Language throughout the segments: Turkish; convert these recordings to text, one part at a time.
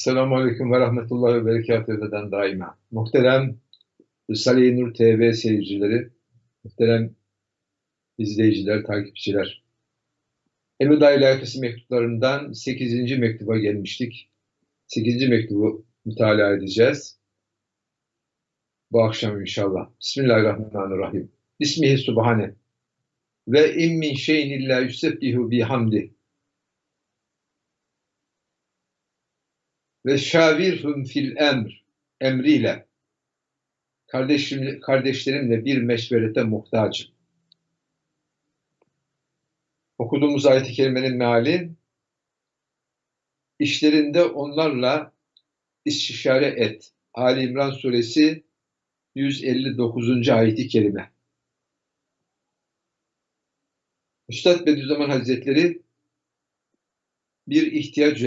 Selamun Aleyküm ve Rahmetullahi ve Berekatuhu'dan daima. Muhterem Risale-i Nur TV seyircileri, muhterem izleyiciler, takipçiler. Elveda ilahisi mektuplarından 8. mektuba gelmiştik. 8. mektubu mütalaa edeceğiz. Bu akşam inşallah. Bismillahirrahmanirrahim. Bismihi subhane. Ve in min şeyin illa yusebbihu bihamdi. Ve şavirhum fil emr. Emriyle. Kardeşim, kardeşlerimle bir meşverete muhtacım. Okuduğumuz ayet-i kerimenin meali işlerinde onlarla istişare et. Ali İmran suresi 159. ayeti kerime. Üstad Bediüzzaman Hazretleri bir ihtiyaç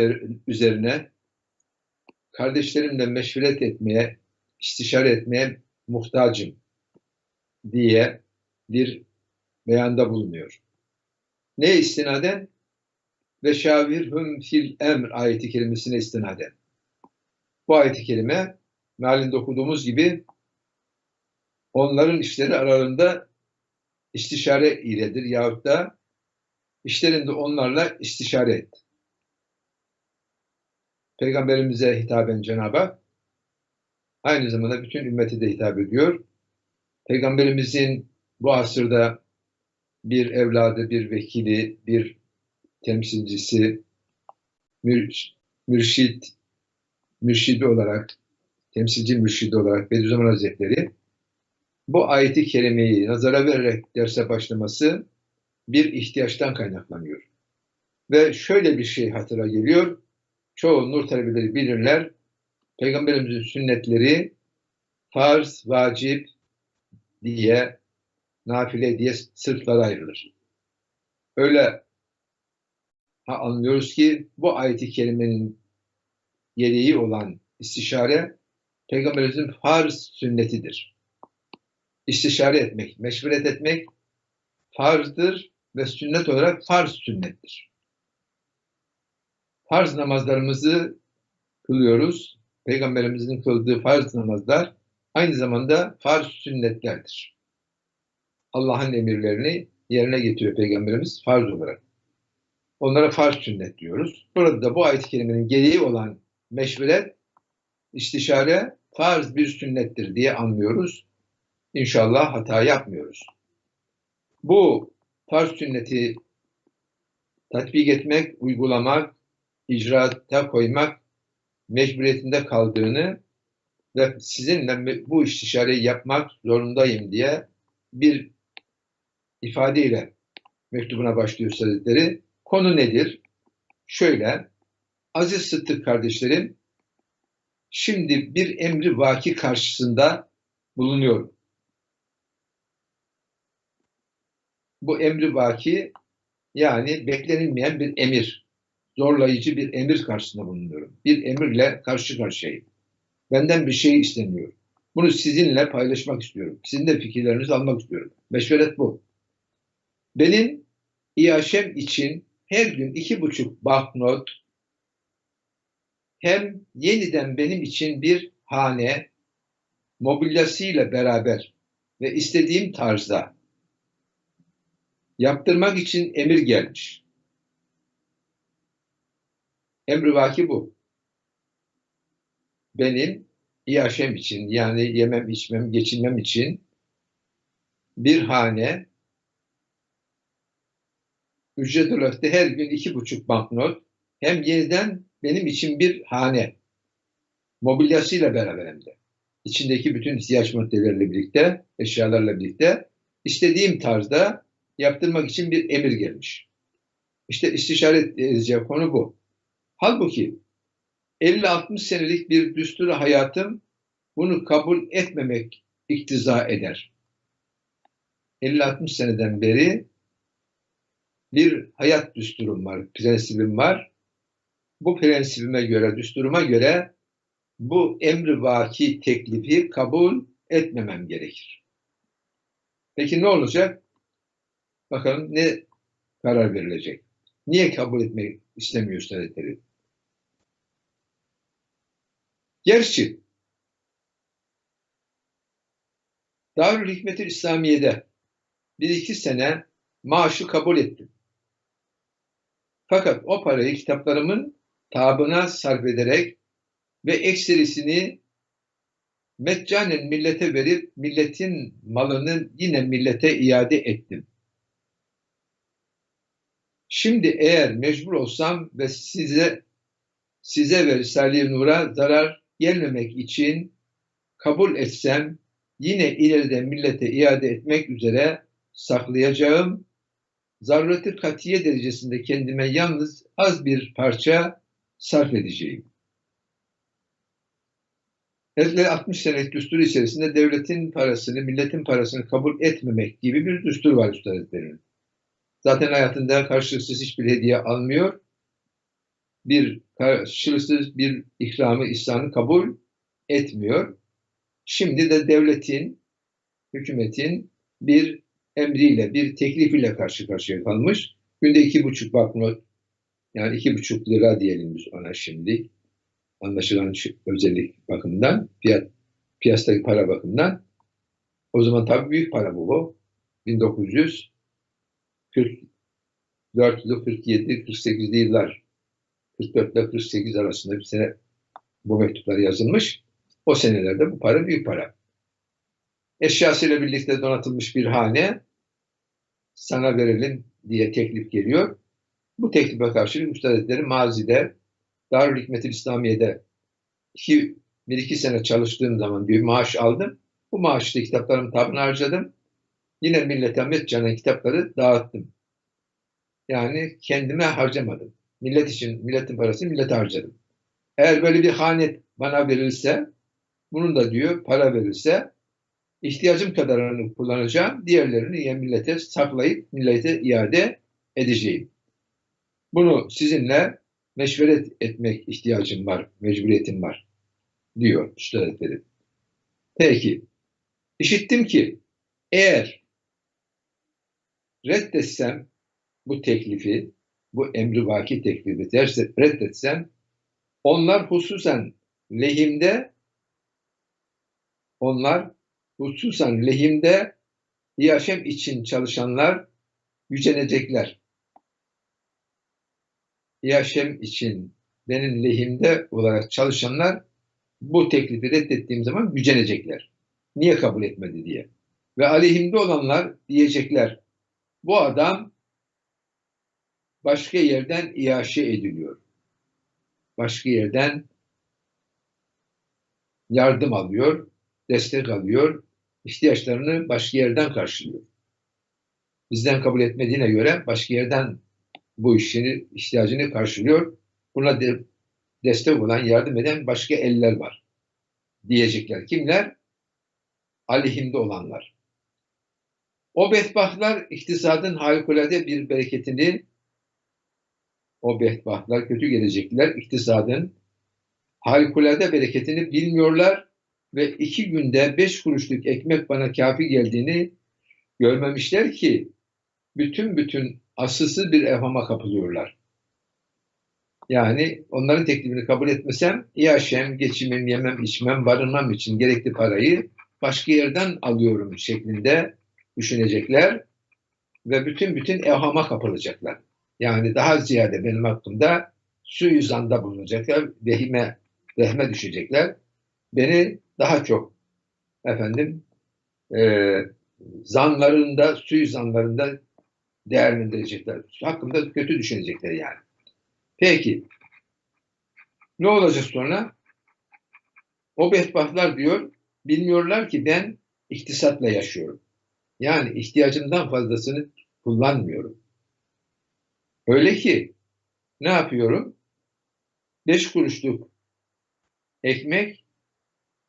üzerine kardeşlerimle meşveret etmeye, istişare etmeye muhtacım diye bir beyanda bulunuyor. Ne istinaden? Ve şavirhum fil emr ayeti kelimesine istinaden. Bu ayeti kelime mealinde okuduğumuz gibi onların işleri aralarında istişare iledir yahut da işlerinde onlarla istişare et. Peygamberimize hitaben Cenab-ı Hak aynı zamanda bütün ümmeti de hitap ediyor. Peygamberimizin bu asırda bir evladı, bir vekili, bir temsilcisi, mür, mürşit, mürşidi olarak, temsilci mürşidi olarak Bediüzzaman Hazretleri bu ayeti kerimeyi nazara vererek derse başlaması bir ihtiyaçtan kaynaklanıyor. Ve şöyle bir şey hatıra geliyor. Çoğu nur talebeleri bilirler. Peygamberimizin sünnetleri farz, vacip diye, nafile diye sırtlara ayrılır. Öyle ha, anlıyoruz ki bu ayeti kerimenin gereği olan istişare Peygamberimizin farz sünnetidir. İstişare etmek, meşveret etmek farzdır ve sünnet olarak farz sünnettir. Farz namazlarımızı kılıyoruz. Peygamberimizin kıldığı farz namazlar aynı zamanda farz sünnetlerdir. Allah'ın emirlerini yerine getiriyor Peygamberimiz farz olarak. Onlara farz sünnet diyoruz. Burada da bu ayet-i kerimenin gereği olan meşveret, istişare farz bir sünnettir diye anlıyoruz. İnşallah hata yapmıyoruz. Bu farz sünneti tatbik etmek, uygulamak, icraata koymak mecburiyetinde kaldığını ve sizinle bu istişareyi yapmak zorundayım diye bir ifadeyle mektubuna başlıyor Hazretleri. Konu nedir? Şöyle, aziz Sıddık kardeşlerim, şimdi bir emri vaki karşısında bulunuyorum. Bu emri vaki yani beklenilmeyen bir emir, zorlayıcı bir emir karşısında bulunuyorum. Bir emirle karşı karşıyayım. Benden bir şey isteniyor. Bunu sizinle paylaşmak istiyorum. Sizin de fikirlerinizi almak istiyorum. Meşveret bu. Benim iaşem için her gün iki buçuk banknot hem yeniden benim için bir hane mobilyasıyla beraber ve istediğim tarzda yaptırmak için emir gelmiş. Emri vaki bu. Benim iaşem için yani yemem içmem geçinmem için bir hane ücret olarak da her gün iki buçuk banknot hem yeniden benim için bir hane mobilyasıyla beraber hem de içindeki bütün ihtiyaç maddeleriyle birlikte eşyalarla birlikte istediğim tarzda yaptırmak için bir emir gelmiş. İşte istişare edeceği konu bu. Halbuki 50-60 senelik bir düstur hayatım bunu kabul etmemek iktiza eder. 50-60 seneden beri bir hayat düsturum var, prensibim var. Bu prensibime göre, düsturuma göre bu emri vaki teklifi kabul etmemem gerekir. Peki ne olacak? Bakalım ne karar verilecek? Niye kabul etmek istemiyor Hazretleri? Gerçi Darül Hikmetül İslamiye'de bir iki sene maaşı kabul ettim. Fakat o parayı kitaplarımın tabına sarf ederek ve ekserisini meccanen millete verip milletin malını yine millete iade ettim. Şimdi eğer mecbur olsam ve size size ve Risale-i Nur'a zarar gelmemek için kabul etsem yine ileride millete iade etmek üzere saklayacağım. Zarreti katiye derecesinde kendime yalnız az bir parça sarf edeceğim. Ezler 60 senelik düstur içerisinde devletin parasını, milletin parasını kabul etmemek gibi bir düstur var Üstad Hazretleri'nin. Zaten hayatında karşılıksız hiçbir hediye almıyor. Bir karşılıksız bir ikramı, ihsanı kabul etmiyor. Şimdi de devletin, hükümetin bir emriyle, bir teklifiyle karşı karşıya kalmış. Günde iki buçuk banknot, yani iki buçuk lira diyelim biz ona şimdi. Anlaşılan özellik bakımından, fiyat, piyasadaki para bakımından. O zaman tabii büyük para bu. bu. 1944 ile 47, 48'li yıllar 44 ile 48 arasında bir sene bu mektuplar yazılmış. O senelerde bu para büyük para. Eşyasıyla birlikte donatılmış bir hane sana verelim diye teklif geliyor. Bu teklife karşılık Üstad mazide Darül Hikmet-i İslamiye'de iki, bir iki sene çalıştığım zaman bir maaş aldım. Bu maaşta kitaplarımı tabına harcadım. Yine millete metcana kitapları dağıttım. Yani kendime harcamadım. Millet için, milletin parasını millete harcadım. Eğer böyle bir hanet bana verilse, bunun da diyor para verilse, ihtiyacım kadarını kullanacağım, diğerlerini ya millete saklayıp millete iade edeceğim. Bunu sizinle meşveret etmek ihtiyacım var, mecburiyetim var diyor Üstad Peki, işittim ki eğer reddetsem bu teklifi, bu emri vaki teklifi derse reddetsem onlar hususen lehimde onlar hususen lehimde yaşam için çalışanlar yücenecekler. Yaşam için benim lehimde olarak çalışanlar bu teklifi reddettiğim zaman gücenecekler. Niye kabul etmedi diye. Ve aleyhimde olanlar diyecekler. Bu adam başka yerden iaşe ediliyor. Başka yerden yardım alıyor, destek alıyor, ihtiyaçlarını başka yerden karşılıyor. Bizden kabul etmediğine göre başka yerden bu işini, ihtiyacını karşılıyor. Buna de, destek olan, yardım eden başka eller var. Diyecekler. Kimler? Aleyhinde olanlar. O bedbahtlar iktisadın harikulade bir bereketini o bedbahtlar, kötü gelecekler iktisadın harikulade bereketini bilmiyorlar ve iki günde beş kuruşluk ekmek bana kafi geldiğini görmemişler ki bütün bütün asılsız bir evhama kapılıyorlar. Yani onların teklifini kabul etmesem yaşam, geçimim, yemem, içmem, barınmam için gerekli parayı başka yerden alıyorum şeklinde düşünecekler ve bütün bütün evhama kapılacaklar. Yani daha ziyade benim hakkımda suizanda bulunacaklar, vehime, vehme düşecekler. Beni daha çok efendim e, zanlarında, suizanlarında değerlendirecekler. Hakkında kötü düşünecekler yani. Peki. Ne olacak sonra? O bedbahtlar diyor, bilmiyorlar ki ben iktisatla yaşıyorum. Yani ihtiyacımdan fazlasını kullanmıyorum. Öyle ki ne yapıyorum? Beş kuruşluk ekmek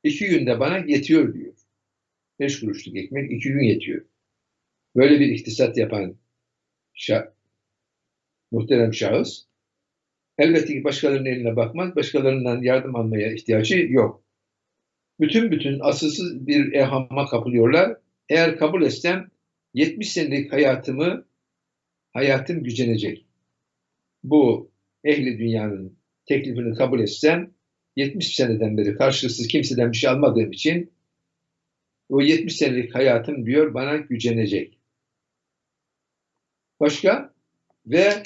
iki günde bana yetiyor diyor. Beş kuruşluk ekmek iki gün yetiyor. Böyle bir iktisat yapan şah, muhterem şahıs elbette ki başkalarının eline bakmaz, başkalarından yardım almaya ihtiyacı yok. Bütün bütün asılsız bir ehama kapılıyorlar. Eğer kabul etsem 70 senelik hayatımı hayatım gücenecek. Bu ehli dünyanın teklifini kabul etsem 70 seneden beri karşılıksız kimseden bir şey almadığım için o 70 senelik hayatım diyor bana gücenecek. Başka? Ve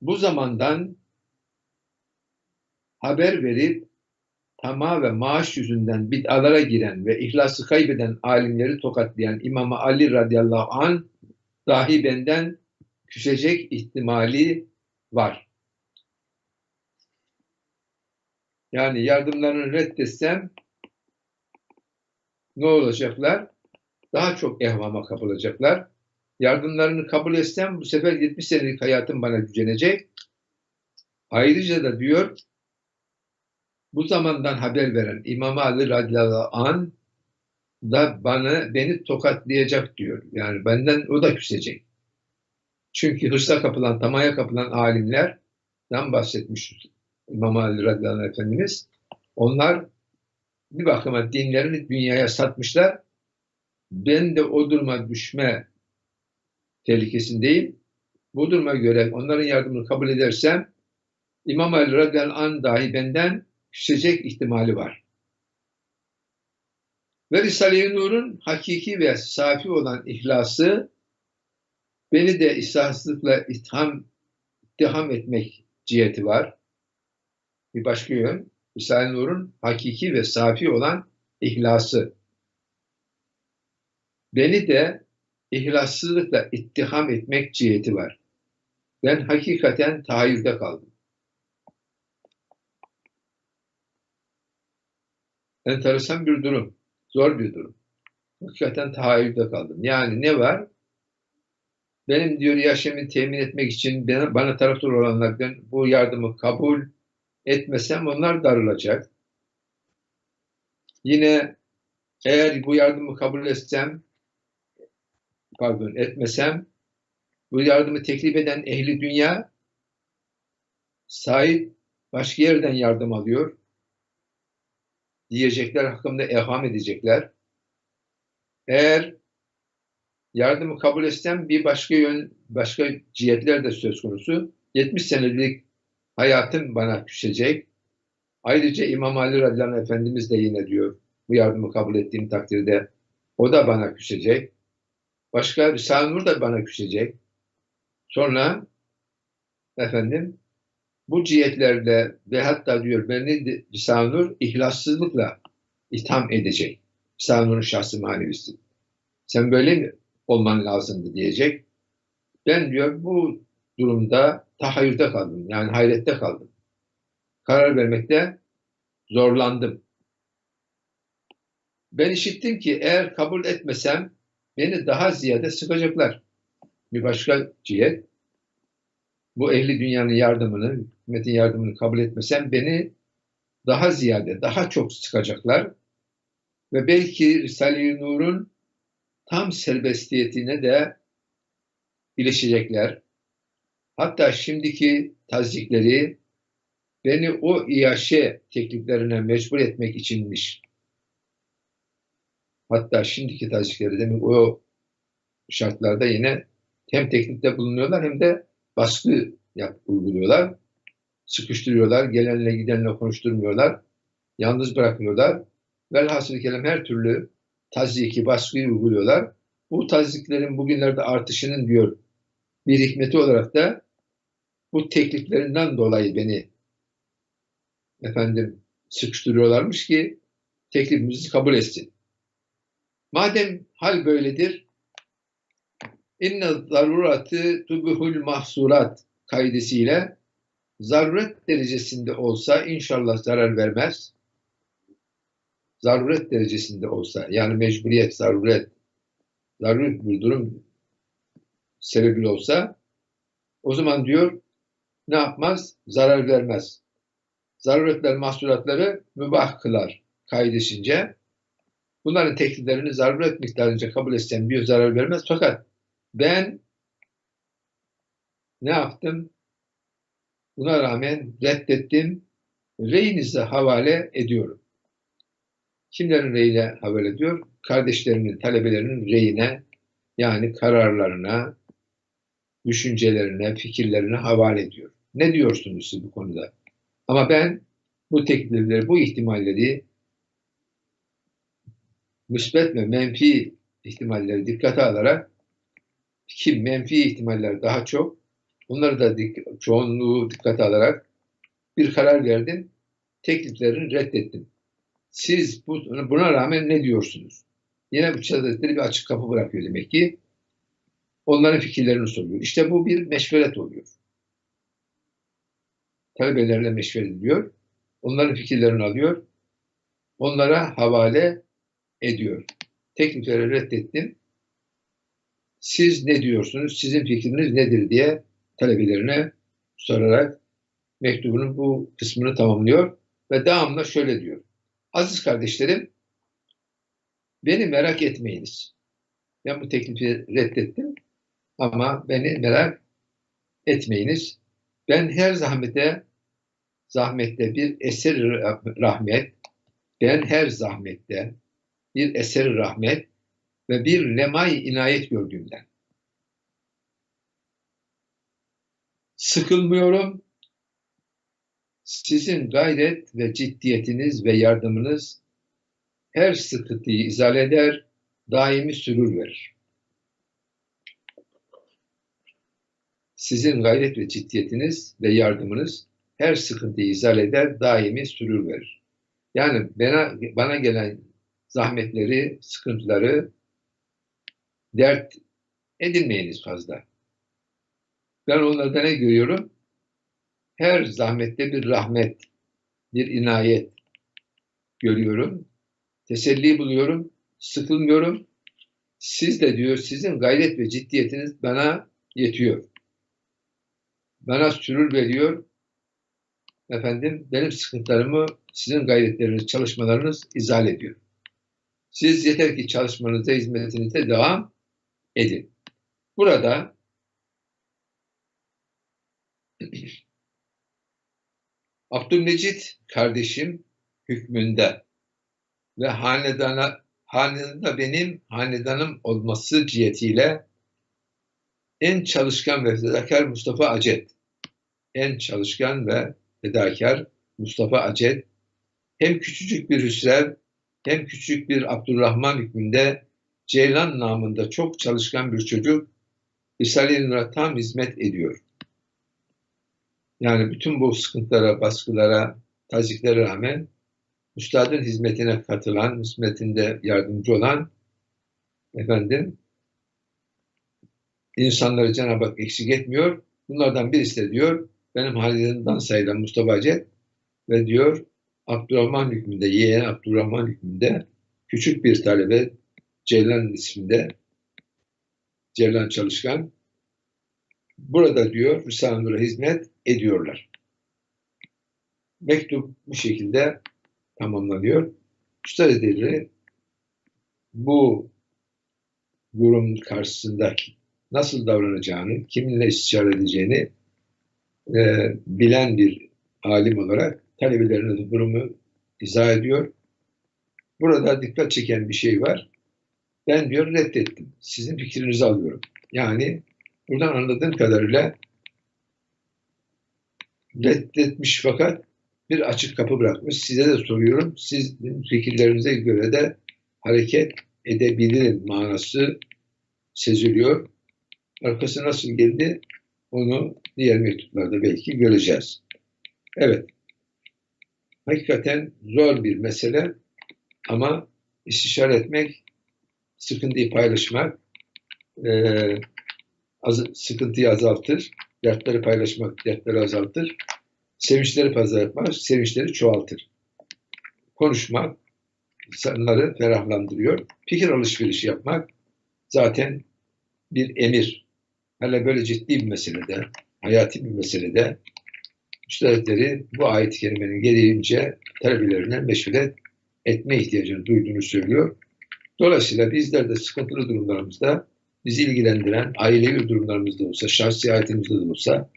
bu zamandan haber verip tamah ve maaş yüzünden bid'alara giren ve ihlası kaybeden alimleri tokatlayan İmam Ali radıyallahu an dahi benden küsecek ihtimali var. Yani yardımlarını reddetsem ne olacaklar? Daha çok ehvama kapılacaklar. Yardımlarını kabul etsem bu sefer 70 senelik hayatım bana gücenecek. Ayrıca da diyor bu zamandan haber veren İmam Ali radıyallahu an da bana beni tokatlayacak diyor. Yani benden o da küsecek. Çünkü hırsa kapılan, tamaya kapılan alimlerden bahsetmiş İmam Ali radıyallahu Efendimiz. Onlar bir bakıma dinlerini dünyaya satmışlar. Ben de o duruma düşme tehlikesindeyim. Bu duruma göre onların yardımını kabul edersem İmam Ali radıyallahu dahi benden küsecek ihtimali var. Ve Risale-i Nur'un hakiki ve safi olan ihlası beni de ihsaslıkla itham, ittiham etmek ciheti var. Bir başka yön, Risale-i Nur'un hakiki ve safi olan ihlası. Beni de ihlassızlıkla ittiham etmek ciheti var. Ben hakikaten tahayyülde kaldım. Enteresan bir durum. Zor bir durum. Hakikaten tahayyülde kaldım. Yani ne var? Benim diyor yaşamı temin etmek için bana, bana taraftar olanlar ben bu yardımı kabul etmesem onlar darılacak. Yine eğer bu yardımı kabul etsem pardon etmesem bu yardımı teklif eden ehli dünya sahip başka yerden yardım alıyor diyecekler hakkında evham edecekler. Eğer yardımı kabul etsem bir başka yön, başka cihetler de söz konusu. 70 senelik hayatım bana düşecek. Ayrıca İmam Ali radıyallahu Efendimiz de yine diyor bu yardımı kabul ettiğim takdirde o da bana küsecek. Başka Risale-i Nur da bana küsecek. Sonra efendim bu cihetlerle ve hatta diyor beni Risale-i Nur ihlassızlıkla itham edecek. Risale-i Nur'un şahsı manevisi. Sen böyle mi olman lazımdı diyecek. Ben diyor bu durumda tahayyürde kaldım. Yani hayrette kaldım. Karar vermekte zorlandım. Ben işittim ki eğer kabul etmesem beni daha ziyade sıkacaklar. Bir başka cihet bu ehli dünyanın yardımını, hükümetin yardımını kabul etmesem beni daha ziyade, daha çok sıkacaklar. Ve belki Risale-i Nur'un tam serbestiyetine de ilişecekler. Hatta şimdiki tazikleri beni o iaşe tekliflerine mecbur etmek içinmiş. Hatta şimdiki tazikleri demek o şartlarda yine hem teklifte bulunuyorlar hem de baskı yap, uyguluyorlar. Sıkıştırıyorlar, gelenle gidenle konuşturmuyorlar. Yalnız bırakmıyorlar. Velhasıl kelam her türlü taziki, baskıyı uyguluyorlar. Bu taziklerin bugünlerde artışının diyor bir hikmeti olarak da bu tekliflerinden dolayı beni efendim sıkıştırıyorlarmış ki teklifimizi kabul etsin. Madem hal böyledir, inne zaruratı tubuhul mahsurat kaidesiyle zaruret derecesinde olsa inşallah zarar vermez. Zaruret derecesinde olsa yani mecburiyet, zaruret, zaruret bir durum sebebi olsa o zaman diyor ne yapmaz? Zarar vermez. Zaruretler, mahsulatları mübah kılar kaidesince. Bunların tekliflerini zaruret miktarınca kabul etsem diyor zarar vermez. Fakat ben ne yaptım? Buna rağmen reddettim. Reyinize havale ediyorum. Kimlerin reyine havale ediyor? Kardeşlerinin, talebelerinin reyine yani kararlarına, düşüncelerine, fikirlerine havale ediyor. Ne diyorsunuz siz bu konuda? Ama ben bu teklifleri, bu ihtimalleri müsbet ve menfi ihtimalleri dikkate alarak ki menfi ihtimaller daha çok bunları da dik çoğunluğu dikkate alarak bir karar verdim. Tekliflerini reddettim. Siz bu, buna rağmen ne diyorsunuz? Yine bu Hazretleri bir açık kapı bırakıyor demek ki. Onların fikirlerini soruyor. İşte bu bir meşveret oluyor. Talebelerle meşveret ediyor. Onların fikirlerini alıyor. Onlara havale ediyor. Teklifleri reddettim. Siz ne diyorsunuz? Sizin fikriniz nedir diye talebelerine sorarak mektubunun bu kısmını tamamlıyor ve devamlı şöyle diyor. Aziz kardeşlerim, beni merak etmeyiniz. Ben bu teklifi reddettim ama beni merak etmeyiniz. Ben her zahmete zahmette bir eser rahmet, ben her zahmette bir eser rahmet ve bir lemay inayet gördüğümden sıkılmıyorum. Sizin gayret ve ciddiyetiniz ve yardımınız her sıkıntıyı izale eder, daimi sürür verir. Sizin gayret ve ciddiyetiniz ve yardımınız her sıkıntıyı izale eder, daimi sürür verir. Yani bana, bana gelen zahmetleri, sıkıntıları dert edinmeyiniz fazla. Ben onlarda ne görüyorum? Her zahmette bir rahmet, bir inayet görüyorum. Teselli buluyorum, sıkılmıyorum. Siz de diyor, sizin gayret ve ciddiyetiniz bana yetiyor. Bana sürür veriyor. Efendim, benim sıkıntılarımı sizin gayretleriniz, çalışmalarınız izah ediyor. Siz yeter ki çalışmanıza, hizmetinize devam edin. Burada Abdülmecit kardeşim hükmünde ve hanedana hanedanda benim hanedanım olması cihetiyle en çalışkan ve fedakar Mustafa Acet en çalışkan ve fedakar Mustafa Acet hem küçücük bir Hüsrev hem küçük bir Abdurrahman hükmünde Ceylan namında çok çalışkan bir çocuk Risale-i Nur'a tam hizmet ediyor. Yani bütün bu sıkıntılara, baskılara, taziklere rağmen Üstadın hizmetine katılan, hizmetinde yardımcı olan efendim insanları Cenab-ı Hak eksik etmiyor. Bunlardan birisi de diyor benim halilerinden sayılan Mustafa Acet ve diyor Abdurrahman hükmünde, yeğen Abdurrahman hükmünde küçük bir talebe Ceylan isminde Ceylan Çalışkan burada diyor Risale-i hizmet ediyorlar. Mektup bu şekilde tamamlanıyor. Üstad Hazretleri bu durum karşısında nasıl davranacağını, kiminle istişare edeceğini e, bilen bir alim olarak talebelerine durumu izah ediyor. Burada dikkat çeken bir şey var. Ben diyor reddettim. Sizin fikrinizi alıyorum. Yani buradan anladığım kadarıyla reddetmiş fakat bir açık kapı bırakmış. Size de soruyorum. Sizin fikirlerinize göre de hareket edebilirim manası seziliyor. Arkası nasıl geldi onu diğer mektuplarda belki göreceğiz. Evet. Hakikaten zor bir mesele ama istişare etmek, sıkıntıyı paylaşmak, e, az, sıkıntıyı azaltır, dertleri paylaşmak dertleri azaltır, sevinçleri pazarlatmak sevinçleri çoğaltır. Konuşmak insanları ferahlandırıyor. Fikir alışverişi yapmak zaten bir emir. Hele böyle ciddi bir meselede, hayati bir meselede Üstadları bu ayet-i kerimenin gereğince talebelerine meşgul etme ihtiyacını duyduğunu söylüyor. Dolayısıyla bizler de sıkıntılı durumlarımızda bizi ilgilendiren ailevi durumlarımızda olsa, şahsi hayatımızda da olsa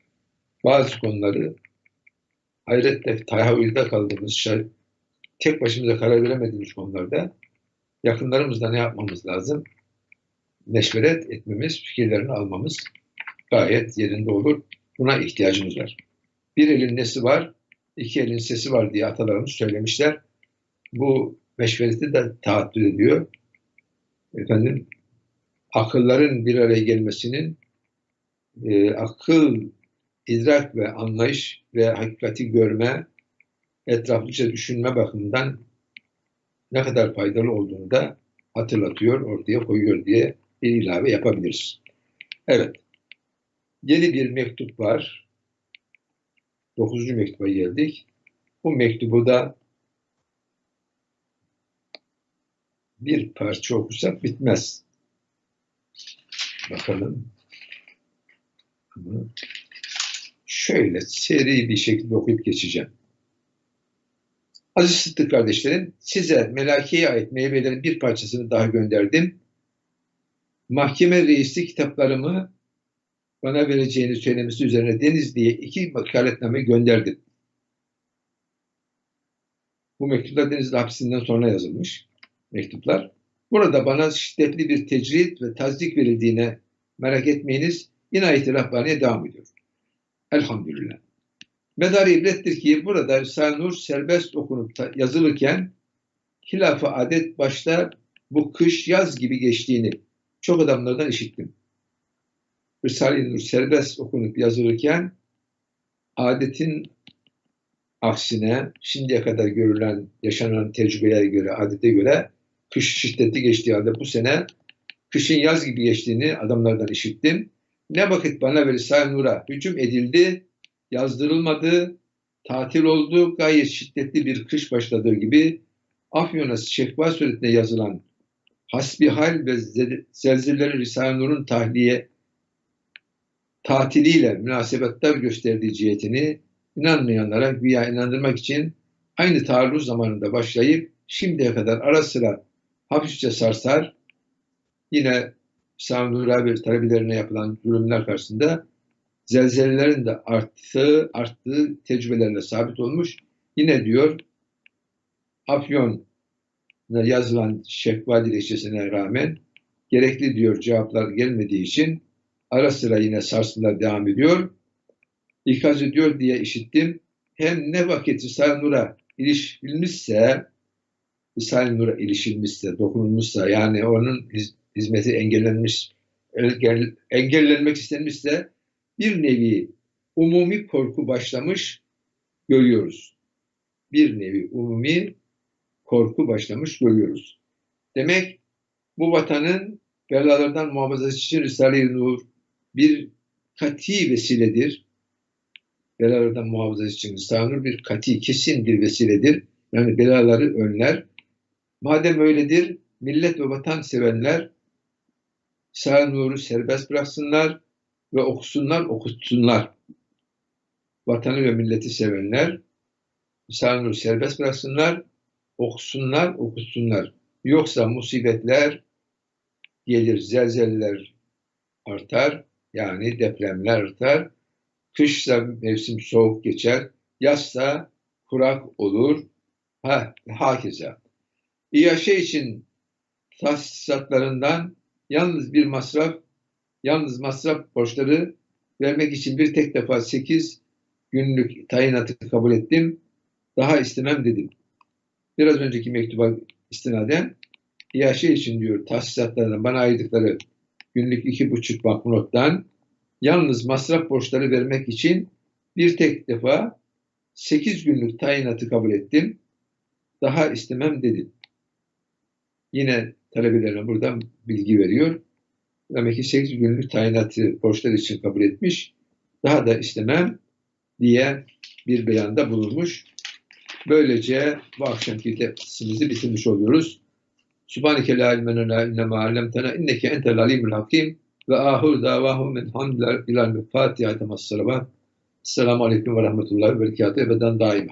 bazı konuları hayrette tahayyülde kaldığımız tek başımıza karar veremediğimiz konularda yakınlarımızda ne yapmamız lazım? Meşveret etmemiz, fikirlerini almamız gayet yerinde olur. Buna ihtiyacımız var. Bir elin nesi var? iki elin sesi var diye atalarımız söylemişler. Bu meşvereti de tahattül ediyor. Efendim akılların bir araya gelmesinin e, akıl, idrak ve anlayış ve hakikati görme, etraflıca düşünme bakımından ne kadar faydalı olduğunu da hatırlatıyor, ortaya koyuyor diye bir ilave yapabiliriz. Evet. Yeni bir mektup var. Dokuzuncu mektuba geldik. Bu mektubu da bir parça okusak bitmez. Bakalım. Şöyle seri bir şekilde okuyup geçeceğim. Aziz Sıddık kardeşlerim, size Melaki'ye ait meyvelerin bir parçasını daha gönderdim. Mahkeme reisi kitaplarımı bana vereceğini söylemesi üzerine Denizli'ye iki vakaletname gönderdim. Bu mektuplar Denizli hapisinden sonra yazılmış mektuplar. Burada bana şiddetli bir tecrit ve tazdik verildiğine merak etmeyiniz. İnayet-i Rabbani'ye devam ediyor. Elhamdülillah. Medar ibrettir ki burada Risale-i Nur serbest okunup yazılırken hilaf adet başta bu kış yaz gibi geçtiğini çok adamlardan işittim. Risale-i Nur serbest okunup yazılırken adetin aksine şimdiye kadar görülen, yaşanan tecrübeye göre, adete göre kış şiddetli geçtiği halde bu sene kışın yaz gibi geçtiğini adamlardan işittim. Ne vakit bana ve Risale-i Nur'a hücum edildi, yazdırılmadı, tatil oldu, gayet şiddetli bir kış başladığı gibi Afyon'a şehva suretine yazılan hasbihal ve zelzelerin Risale-i Nur'un tahliye tatiliyle münasebetler gösterdiği cihetini inanmayanlara güya inandırmak için aynı taarruz zamanında başlayıp şimdiye kadar ara sıra hafifçe sarsar. Yine İslam Nuri talebelerine yapılan zulümler karşısında zelzelelerin de arttığı, arttığı tecrübelerle sabit olmuş. Yine diyor Afyon yazılan şekva dilekçesine rağmen gerekli diyor cevaplar gelmediği için ara sıra yine sarsıntılar devam ediyor. İkaz ediyor diye işittim. Hem ne vakit Risale-i Nur'a ilişilmişse Risale-i Nur'a ilişilmişse, dokunulmuşsa yani onun hizmeti engellenmiş, engellenmek istenmişse bir nevi umumi korku başlamış görüyoruz. Bir nevi umumi korku başlamış görüyoruz. Demek bu vatanın belalardan muhafazası için Risale-i Nur bir kati vesiledir. Belalardan muhafazası için Risale-i Nur bir kati, kesin bir vesiledir. Yani belaları önler. Madem öyledir, millet ve vatan sevenler Risale-i Nur'u serbest bıraksınlar ve okusunlar, okutsunlar. Vatanı ve milleti sevenler Risale-i Nur'u serbest bıraksınlar, okusunlar, okutsunlar. Yoksa musibetler gelir, zelzeller artar, yani depremler artar. Kışsa mevsim soğuk geçer, yazsa kurak olur. Ha, hakeza. İyaşe için tahsisatlarından yalnız bir masraf, yalnız masraf borçları vermek için bir tek defa 8 günlük tayinatı kabul ettim. Daha istemem dedim. Biraz önceki mektuba istinaden İyaşe için diyor tahsisatlarından bana ayırdıkları günlük iki buçuk banknottan yalnız masraf borçları vermek için bir tek defa 8 günlük tayinatı kabul ettim. Daha istemem dedim. Yine talebelerine buradan bilgi veriyor. Demek ki 8 günlük tayinatı borçlar için kabul etmiş. Daha da istemem diye bir beyanda bulunmuş. Böylece bu akşamki dersimizi bitirmiş oluyoruz. Subhaneke la ilme lena illa ma allamtena inneke entel alimul hakim ve ahir davahum elhamdülillahi rabbil alamin. Fatiha temas salavat. Esselamu aleyküm ve rahmetullahi ve berekatuhu ebeden daima.